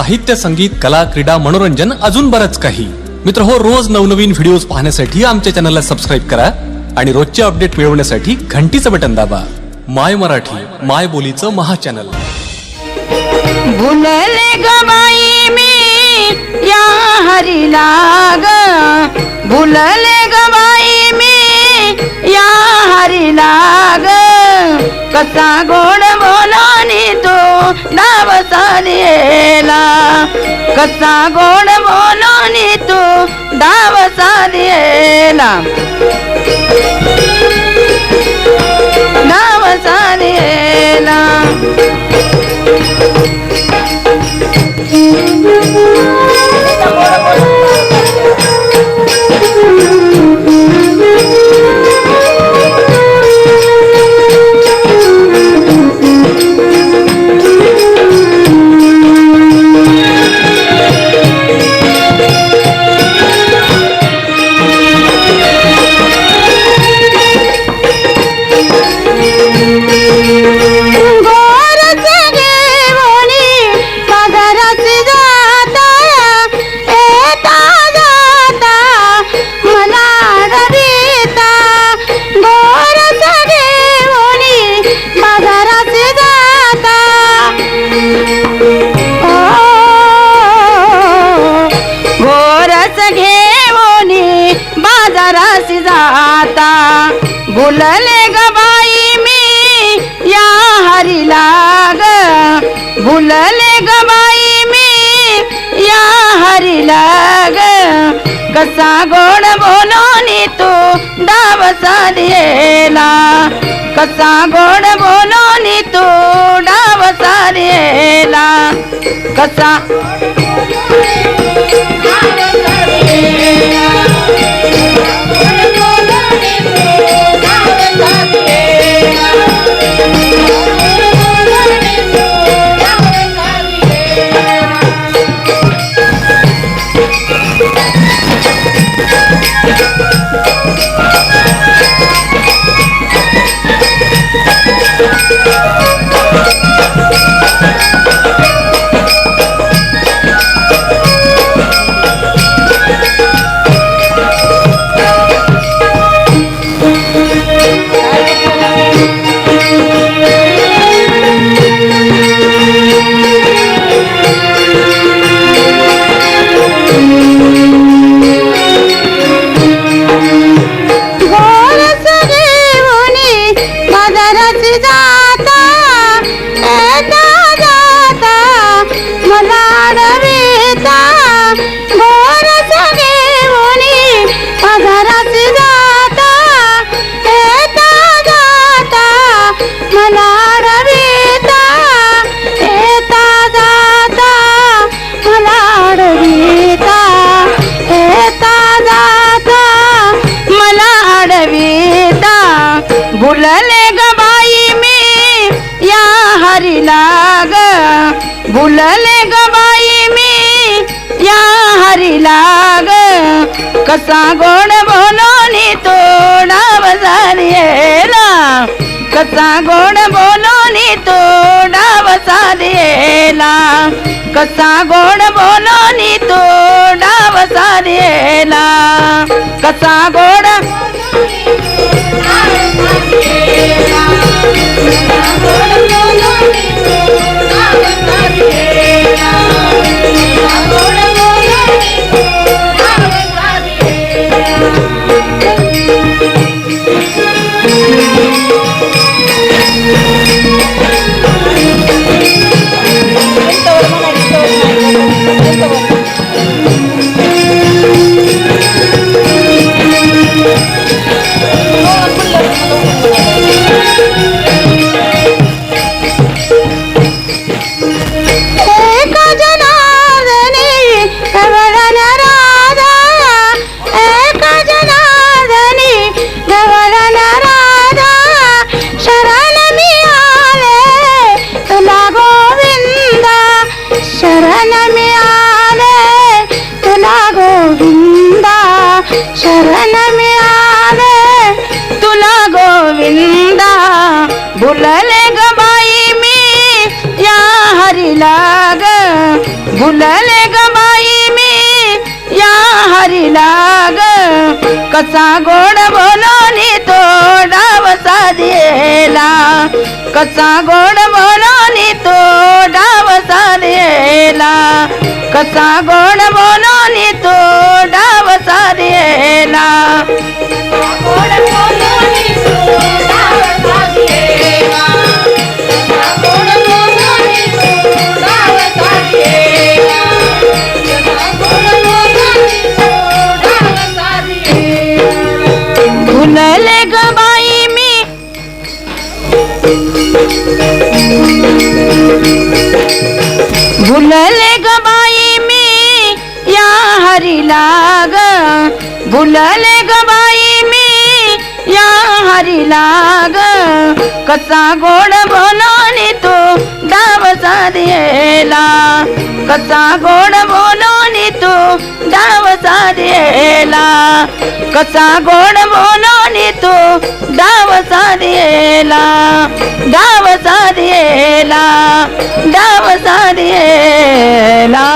साहित्य संगीत कला क्रीडा मनोरंजन अजून बरंच काही. मित्र हो रोज नवनवीन व्हिडिओज पाहण्यासाठी आमच्या चॅनलला सबस्क्राईब करा आणि रोजचे अपडेट मिळवण्यासाठी घंटीचं बटन दाबा. माय मराठी माय बोलीचं महा चॅनल या भुलले मी या हरीला लाग कसा गोड डाव सालिएला कसा गोड बोलानी तो डाव सालिएला डाव सालिएला गोरच भुलले ग बाई मी या हरीला ग भुलले ग बाई मी या हरीला ग कसा गोड बोलोनी तू डावसा दिला कसा गोड बोलोनी तू डावसा दिला कसा भुलले ग बाई मी या हरीला ग भुलले ग बाई मी या हरीला ग कसा गोड बोलोनी तोडा बजारिएला कसा गोड बोलोनी तोडा बजारिएला कसा गोड बोलोनी तोडा बजारिएला कसा गोड Yeah. शरण मी तुला गोविंदा. शरण मी तुला गोविंदा. भुलले ग बाई मी या हरिला ग भुलले ग बाई मी या हरिला ग कसा गोड बोलून तो डावसा दिला कसा गोड बोलून तो डाव कसा गोड बोलो भुलले ग बाई मी या हरीला ग भुलले ग बाई मी या हरीला ग कसा गोड बोलोनी तो डावसा दिला कसा गोड बोलोनी तो डावसा दिला कसा गोड बोलोनी तो डावसा दिला ला डाव ला